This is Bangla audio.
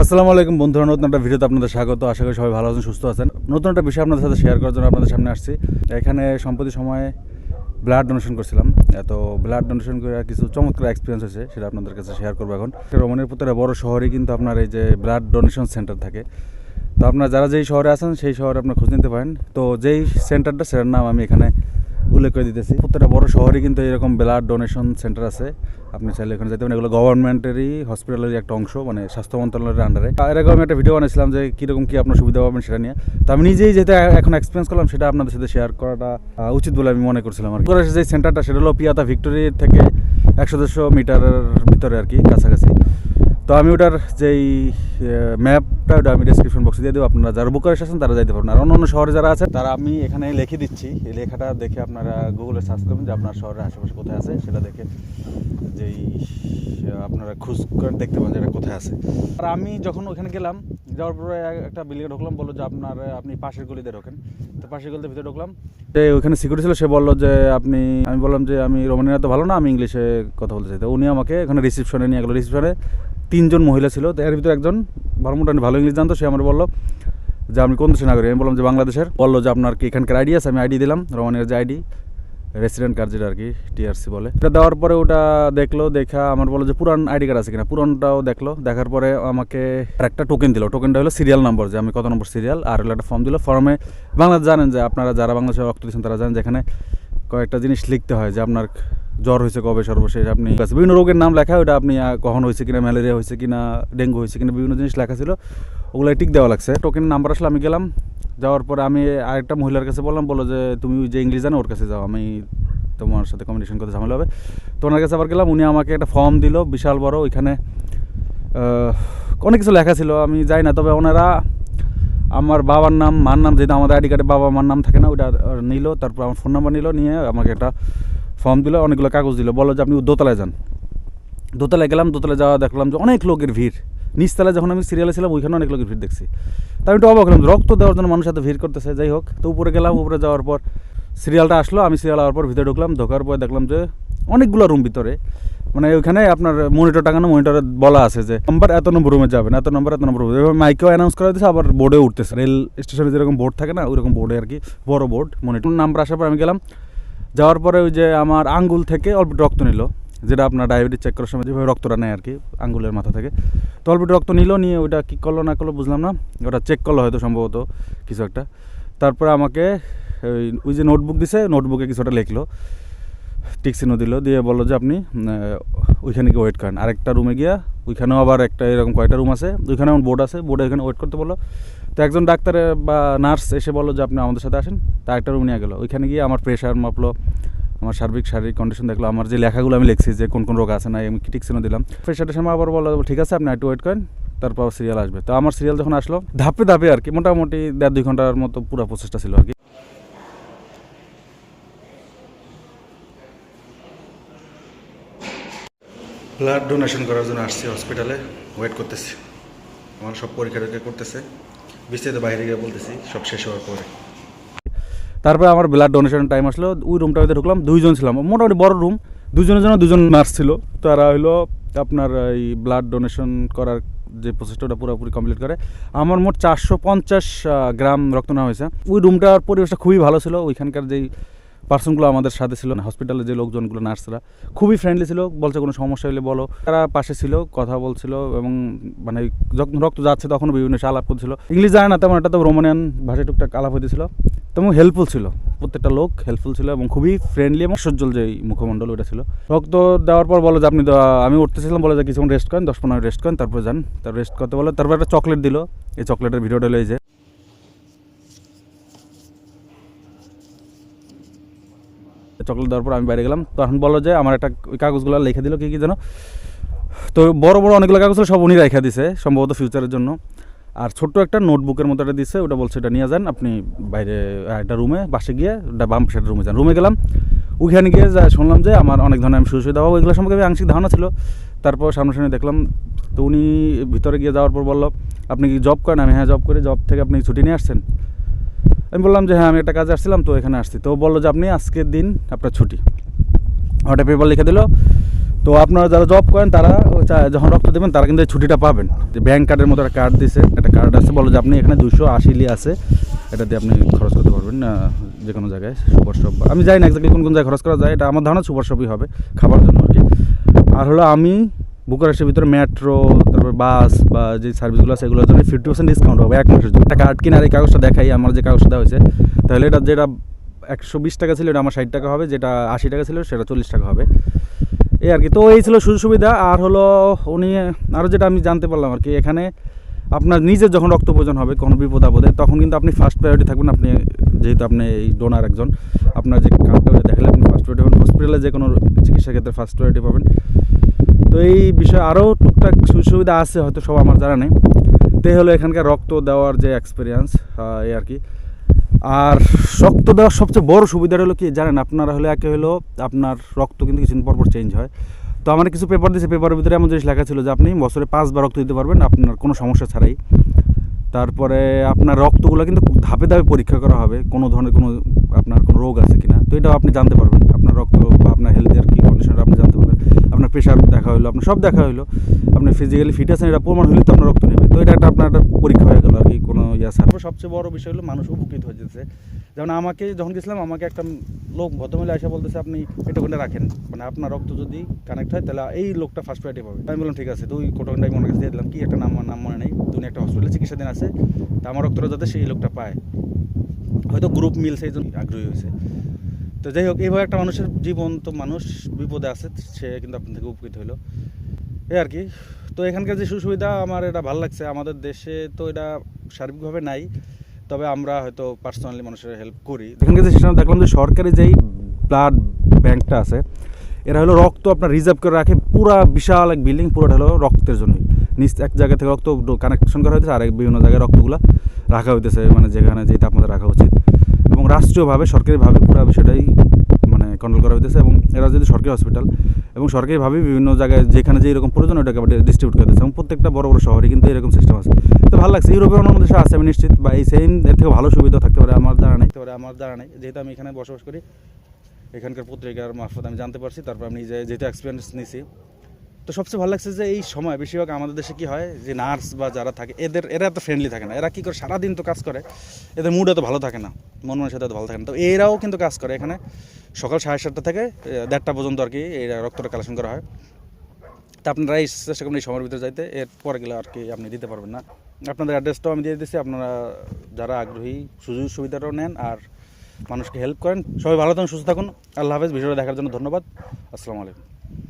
আসসালামু আলাইকুম বন্ধুরা, নতুন একটা ভিডিওতে আপনাদের স্বাগত। আশা করি সবাই ভালো আছেন, সুস্থ আছেন। নতুন একটা বিষয় আপনাদের সাথে শেয়ার করার জন্য আপনাদের সামনে আসছি। এখানে সম্প্রতি সময়ে ব্লাড ডোনেশন করছিলাম। তো ব্লাড ডোনেশন করে কিছু চমৎকার এক্সপিরিয়েন্স হয়েছে, সেটা আপনাদের কাছে শেয়ার করব এখন। রমণের প্রতিটা বড় শহরে কিন্তু আপনার এই যে ব্লাড ডোনেশন সেন্টার থাকে। তো আপনার যারা যেই শহরে আছেন, সেই শহরে আপনার খোঁজ নিতে পারেন। তো যেই সেন্টারটা সেটার নাম আমি এখানে উল্লেখ করে দিতেছি। প্রত্যেকটা বড় শহরে কিন্তু এরকম ব্লাড ডোনেশন সেন্টার আছে। আপনি চাইলে এখানে যেতে পারেন। এগুলো গভর্নমেন্টেরই হসপিটালেরই একটা অংশ মানে স্বাস্থ্য মন্ত্রণালয়ের আন্ডারে এরকম আমি একটা ভিডিও বানিয়েছিলাম যে কীরকম কী আপনার সুবিধা পাবেন সেটা নিয়ে। তো আমি নিজেই যেহেতু এখন এক্সপিরিয়েন্স করলাম, সেটা আপনাদের সাথে শেয়ার করাটা উচিত বলে আমি মনে করছিলাম আর। যে সেন্টারটা সেটা হলো পিয়াতা ভিক্টোরি থেকে একশো দেড়শো মিটারের ভিতরে আর কি, কাছাকাছি। তো আমি ওটার যেই ম্যাপটা ওটা আমি ডিসক্রিপশন বক্সে দিয়ে দেবো। আপনারা যারা বুকারেস্ট আছেন, তারা যাইতে পারবেন। আর অন্য অন্য শহরে যারা আছে, তারা আমি এখানে লিখে দিচ্ছি। এই লেখাটা দেখে আপনারা গুগলে সার্চ করবেন যে আপনার শহরের আশেপাশে কোথায় আছে। সেটা দেখে যেই আপনারা খোঁজ করে দেখতে পান যে এটা কোথায় আছে। আর আমি যখন ওখানে গেলাম, যাওয়ার পরে একটা বিল্ডিংয়ে ঢুকলাম, বলল যে আপনার, আপনি পাশের গলিতে ঢোকেন। তো পাশের গলিতে ভিতরে ঢুকলাম। যে ওখানে সিকিউরিটি ছিল, সে বলল যে আপনি, আমি বললাম যে আমি রোমানিয়া তো ভালো না, আমি ইংলিশে কথা বলতে চাই। তো উনি আমাকে এখানে রিসিপশনে নিয়ে গেলো। রিসিপশনে তিনজন মহিলা ছিল। তো এর ভিতরে একজন ভালো মোটামুটি ভালো ইংলিশ জানতো, সে আমার বলল যে, আমি কোন দেশের নাগরিক? আমি বললাম যে, বাংলাদেশের। বলল যে, আপনার কি এখানকার আইডি আছে? আমি আইডি দিলাম রোমানিয়ার যে আইডি, রেসিডেন্ট কার্ড যেটা আর কি টিআরসি বলে। এটা দেওয়ার পরে ওটা দেখল, দেখা আমার বলল যে, পুরান আইডি কার্ড আছে কিনা? পুরানটাও দেখল, দেখার পরে আমাকে একটা টোকেন দিল। টোকেনটা হলো সিরিয়াল নাম্বার যে আমি কত নম্বর সিরিয়াল আর হলো একটা ফর্ম দিল। ফর্মে বাংলাদেশ জানেন যে, আপনারা যারা বাংলাদেশে রক্ত দিচ্ছেন, তারা জানেন যেখানে কয়েকটা জিনিস লিখতে হয় যে, আপনার জ্বর হয়েছে কবে সর্বশেষ? আপনি বিভিন্ন রোগের নাম লেখা ওটা আপনি কখন হয়েছে কিনা, ম্যালেরিয়া হয়েছে কিনা, ডেঙ্গু হয়েছে কিনা, বিভিন্ন জিনিস লেখা ছিল। ওগুলো টিক দেওয়া লাগছে। টোকেনের নাম্বার আসলে আমি গেলাম। যাওয়ার পরে আমি আরেকটা মহিলার কাছে বললাম বলো যে, তুমি যে ইংলিশ জানো, ওর কাছে যাও, আমি তোমার সাথে কমিউনিকেশন করতে ঝামেলা হবে। তো ওনার কাছে আবার গেলাম, উনি আমাকে একটা ফর্ম দিল, বিশাল বড়, ওইখানে অনেক কিছু লেখা ছিল, আমি যাই না, তবে ওনারা আমার বাবার নাম, মার নাম, যেহেতু আমাদের আইডি কার্ডে বাবা মার নাম থাকে না, ওইটা নিল, তারপর আমার ফোন নাম্বার নিল, নিয়ে আমাকে একটা ফর্ম দিল, অনেকগুলো কাগজ দিল বলো যে আপনি দোতলায় যান। দোতলায় গেলাম, দোতলায় যাওয়া দেখলাম যে অনেক লোকের ভিড়। নিচতলায় যখন আমি সিরিয়ালে ছিলাম, ওইখানে অনেক লোকের ভিড় দেখছি। তা আমি একটু অবাক হলাম রক্ত দেওয়ার জন্য মানুষ এত ভিড় করতেছে, যাই হোক। তো উপরে গেলাম, উপরে যাওয়ার পর সিরিয়ালটা আসলো, আমি সিরিয়াল আওয়ার পর ভিতরে ঢুকলাম, ঢোকার পর দেখলাম যে অনেকগুলো রুম ভিতরে। মানে ওইখানে আপনার মনিটর টাঙানো মনিটরে বলা আছে যে নম্বর এত নম্বর রুমে যাবেন, এত নম্বর এত নম্বর রুমে মাইকেও অ্যানাউন্স করা দিয়েছে আবার বোর্ডে উঠতেছে। রেল স্টেশনে যেরকম বোর্ড থাকে না, ওইরকম বোর্ডে আর কি, বড় বোর্ড মনিটর নাম্বার আসার পর আমি গেলাম যাওয়ার পরে ওই যে আমার আঙ্গুল থেকে অল্প রক্ত নিল, যেটা আপনার ডায়াবেটিস চেক করার সময় যেভাবে রক্তটা নেয় আর কি আঙ্গুলের মাথা থেকে। তো অল্প রক্ত নিল, নিয়ে ওইটা কী করল, না করল বুঝলাম না। ওটা চেক করল হয়তো সম্ভবত কিছু একটা। তারপরে আমাকে ওই ওই যে নোটবুক দিছে নোটবুকে কিছুটা লিখলো। টিকসিনো দিল দিয়ে বলল যে আপনি ওইখানে গিয়ে ওয়েট করেন। আরেকটা রুমে গিয়া ওইখানেও আবার একটা এরকম কয়টা রুম আছে ওইখানে আমার বোর্ড আছে বোর্ডে ওইখানে ওয়েট করতে বলল। তো একজন ডাক্তার বা নার্স এসে বলল যে আপনি আমাদের সাথে আসেন। তা একটা রুম নিয়ে গেলো। ওইখানে গিয়ে আমার প্রেশার মাপলো, আমার সার্বিক, শারীরিক কন্ডিশন দেখল, আমার যে লেখাগুলো আমি লিখছি যে কোন কোন রোগ আছে না আমি টিকসিনো দিলাম প্রেশারের সময় আবার বলল, ঠিক আছে, আপনি একটু ওয়েট করেন, তারপর সিরিয়াল আসবে। তো আমার সিরিয়াল যখন আসলো, ধাপে ধাপে আর কি, মোটামুটি দেড় দুই ঘণ্টার মতো পুরো প্রচেষ্টা ছিল আর কি। ব্লাড ডোনেশন করার জন্য আসছি হসপিটালে। ওয়েট করতেছি। আমার সব পরীক্ষা টরীক্ষা করতেছে। বিস্তারিত বাইরে গিয়ে বলতেছি, সব শেষ হওয়ার পরে। তারপরে আমার ব্লাড ডোনেশন টাইম আসলো, ওই রুমটার ভিতরে ঢুকলাম, দুইজন ছিলাম। মোটামুটি বড় রুম, দুজনের জন্য দুজন নার্স ছিল। তারা হলো আপনার এই ব্লাড ডোনেশন করার যে প্রসেসটা ওটা পুরোপুরি কমপ্লিট করে। আমার মোট চারশো পঞ্চাশ গ্রাম রক্ত নেওয়া হয়েছে। ওই রুমটার পরিবেশটা খুবই ভালো ছিল। ওইখানকার যেই পার্সনগুলো আমাদের সাথে ছিল হসপিটালে যে লোকজনগুলো, নার্সরা, খুবই ফ্রেন্ডলি ছিল, বলছে কোনো সমস্যা হলে বলো। তারা পাশে ছিল, কথা বলছিল এবং মানে যখন রক্ত যাচ্ছে তখন বিভিন্ন আলাপ করছিল। ইংলিশ জানে না, তেমন একটা তো রোমানিয়ান ভাষায় টুকটাক আলাপ হতেছিল তেমন হেল্পফুল ছিল, প্রত্যেকটা লোক হেল্পফুল ছিল এবং খুবই ফ্রেন্ডলি এবং সজ্জল যে মুখমণ্ডল ওটা ছিল। রক্ত দেওয়ার পর বলো যে আপনি আমি উঠতেছিলাম, বলে যে কিছুক্ষণ রেস্ট করেন, দশ পনেরো রেস্ট করেন, তারপর যান। তার রেস্ট করতে বলে, তারপর একটা চকলেট দিল। এই চকলেটের ভিডিওটা এই যে। চকলেট দেওয়ার পর আমি বাইরে গেলাম। তখন বলল যে আমার একটা ওই কাগজগুলো লিখে দিল, কী কী যেন। তো বড় বড় অনেকগুলো কাগজ সব উনি রেখে দিছে, সম্ভবত ফিউচারের জন্য। আর ছোট্ট একটা নোটবুকের মতো একটা দিচ্ছে ওটা বলছে এটা নিয়ে যান, আপনি বাইরে একটা রুমে বাসে গিয়ে, ওটা বাম পাশের রুমে যান। রুমে গেলাম ওইখানে গিয়ে যা শুনলাম যে আমার অনেক ধরনের আমি সুবিধা পাবো এগুলো সম্পর্কে আংশিক ধারণা ছিল। তারপর সামনাসামনি দেখলাম, তো উনি ভিতরে গিয়ে যাওয়ার পর বলল, আপনি কি জব করেন? আমি হ্যাঁ জব করে জব থেকে আপনি ছুটি নিয়ে আসছেন? আমি বললাম যে হ্যাঁ আমি একটা কাজে আসছিলাম, তো এখানে আসছি। তো বলল যে, আপনি আজকের দিন আপনার ছুটি। ওটা পেপার লিখে দিল, তো আপনারা যারা জব করেন, তারা যখন রক্ত দেবেন, তারা কিন্তু এই ছুটিটা পাবেন। যে ব্যাংক কার্ডের মতো একটা কার্ড দিছে, একটা কার্ড আছে বলো যে, আপনি এখানে দুশো আশি লি আছে এটা দিয়ে আপনি খরচ করতে পারবেন যে কোনো জায়গায়, সুপার শপ আমি জানি না এক্স্যাক্টলি কোন কোন জায়গায় খরচ করা যায়, এটা আমার ধারণা, সুপার শপই হবে, খাবার জন্য আর কি। আর হলো আমি বুকারেস্টের ভিতরে মেট্রো তারপর বাস বা যে সার্ভিসগুলো আছে, এগুলোর জন্য ফিফটি পার্সেন্ট ডিসকাউন্ট হবে এক মাসের জন্য। একটা কার্ড কিনে আর এই কাগজটা দেখাই, আমার যে কাগজটা হয়েছে। তাহলে এটা যেটা একশো বিশ টাকা ছিল, এটা আমার ষাট টাকা হবে, যেটা আশি টাকা ছিল, সেটা চল্লিশ টাকা হবে। এই আর কি। তো এই ছিল সুযোগ সুবিধা। আর হলো উনি আরও যেটা আমি জানতে পারলাম আর কি, এখানে আপনার নিজের যখন রক্ত প্রয়োজন হবে কোনো বিপদ আপদে, তখন কিন্তু আপনি ফার্স্ট প্রায়োরিটি থাকবেন। আপনি যেহেতু আপনি এই ডোনার একজন, আপনার যে কার্ডটা দেখালে আপনি ফার্স্ট প্রায়োরিটি পাবেন। হসপিটালে যে কোনো চিকিৎসা ক্ষেত্রে ফার্স্ট প্রায়োরিটি পাবেন। তো এই বিষয়ে আরও টুকটাক সুবিধা আছে হয়তো সব আমার জানা নেই। তো হলো এখানকার রক্ত দেওয়ার যে এক্সপিরিয়েন্স এই আর কি। আর রক্ত দেওয়ার সবচেয়ে বড় সুবিধাটা হলো কি, জানেন আপনারা হলে একে হলো আপনার রক্ত কিন্তু কিছুদিন পর পর চেঞ্জ হয়। তো আমার কিছু পেপার দিয়েছে পেপারের ভিতরে এমন জিনিস লেখা ছিল যে আপনি বছরে পাঁচবার রক্ত দিতে পারবেন, আপনার কোনো সমস্যা ছাড়াই। তারপরে আপনার রক্তগুলো কিন্তু ধাপে ধাপে পরীক্ষা করা হবে, কোনো ধরনের কোনো আপনার কোনো রোগ আছে কিনা। তো এটাও আপনি জানতে পারবেন, আপনার রক্ত বা আপনার হেলথের কী কন্ডিশনটা আপনি জানতে আপনার প্রেশার দেখা হলো আপনার সব দেখা হলো আপনি ফিজিক্যালি ফিট আছেন, এটা প্রমাণ হলে তো আপনার রক্ত নেবে। তো এটা একটা আপনার একটা পরীক্ষা হয়ে গেল আর কি, কোনো ইয়া তারপর সবচেয়ে বড় বিষয় হলো মানুষ উপকৃত হয়ে যেমন আমাকে যখন গেছিলাম, আমাকে একটা লোক ভদ্রমহিলা এসে বলতেছে, আপনি এটা কোনটা রাখেন। মানে আপনার রক্ত যদি কানেক্ট হয়, তাহলে এই লোকটা ফার্স্ট প্রায়োরিটি পাবে। আমি বললাম, ঠিক আছে, তুই কোটোটাই মনে কাছে দিয়ে দিলাম, কি একটা নাম নাম মনে নেই তুমি একটা হসপিটালে চিকিৎসাধীন আছে তা আমার রক্তটা যাতে সেই লোকটা পায়। হয়তো গ্রুপ মিল সেই জন্য আগ্রহী হয়েছে। তো যাই হোক, এইভাবে একটা মানুষের জীবন তো মানুষ বিপদে আছে, সে কিন্তু আপনার থেকে উপকৃত হলো। এই আর কি। তো এখানকার যে সুবিধা, আমার এটা ভালো লাগছে। আমাদের দেশে তো এটা সার্বিকভাবে নাই, তবে আমরা হয়তো পার্সোনালি মানুষের হেল্প করি। এখানকার যে সিস্টেম দেখলাম যে সরকারি যেই ব্লাড ব্যাংকটা আছে, এরা হলো রক্ত আপনার রিজার্ভ করে রাখে। পুরা বিশাল এক বিল্ডিং পুরোটা হলো রক্তের জন্যই। নিচ এক জায়গা থেকে রক্ত কানেকশন করা হয়েছে আর বিভিন্ন জায়গায় রক্তগুলো রাখা হইতেছে মানে যেখানে যেটা আপনাদের রাখা উচিত। এবং রাষ্ট্রীয়ভাবে, সরকারিভাবে পুরো বিষয়টাই মানে কন্ট্রোল করা হইতেছে এবং এরা যদি সরকারি হসপিটাল এবং সরকারিভাবে বিভিন্ন জায়গায় যেখানে যে এরকম প্রয়োজন ওটাকে ডিস্ট্রিবিউট করে দিচ্ছে এবং প্রত্যেকটা বড় বড় শহরে কিন্তু এরকম সিস্টেম আছে। তো ভালো লাগছে, ইউরোপের অন্য দেশে আছে, আমি নিশ্চিত, বা এই সেম এর থেকে ভালো সুবিধা থাকতে পারে, আমার দ্বারা নেই। পারে আমার দ্বারা নেই, যেহেতু আমি এখানে বসবাস করি, এখানকার পত্রিকার মারফত আমি জানতে পারছি, তারপর আমি নিজে যেহেতু এক্সপিরিয়েন্স নিয়েছি তো সবচেয়ে ভালো লাগছে যে এই সময় বেশিরভাগ আমাদের দেশে কি হয় যে নার্স বা যারা থাকে, এদের, এরা এত ফ্রেন্ডলি থাকে না। এরা কী করে সারাদিন তো কাজ করে, এদের মুড এত ভালো থাকে না, মন মনের সাথে ভালো থাকে না। তো এরাও কিন্তু কাজ করে এখানে। সকাল সাড়ে সাতটা থেকে দেড়টা পর্যন্ত আর কি এই রক্তটা কালেকশন করা হয়। তা আপনারা এই চেষ্টা করবেন এই সময়ের ভিতরে যাইতে, এর পরে গেলে আর কি আপনি দিতে পারবেন না। আপনাদের অ্যাড্রেসটাও আমি দিয়ে দিচ্ছি আপনারা যারা আগ্রহী, সুযোগ সুবিধাটাও নেন আর মানুষকে হেল্প করেন। সবাই ভালো থাকুন, সুস্থ থাকুন। আল্লাহ হাফেজ, ভিডিওটা দেখার জন্য ধন্যবাদ। আসসালামু আলাইকুম।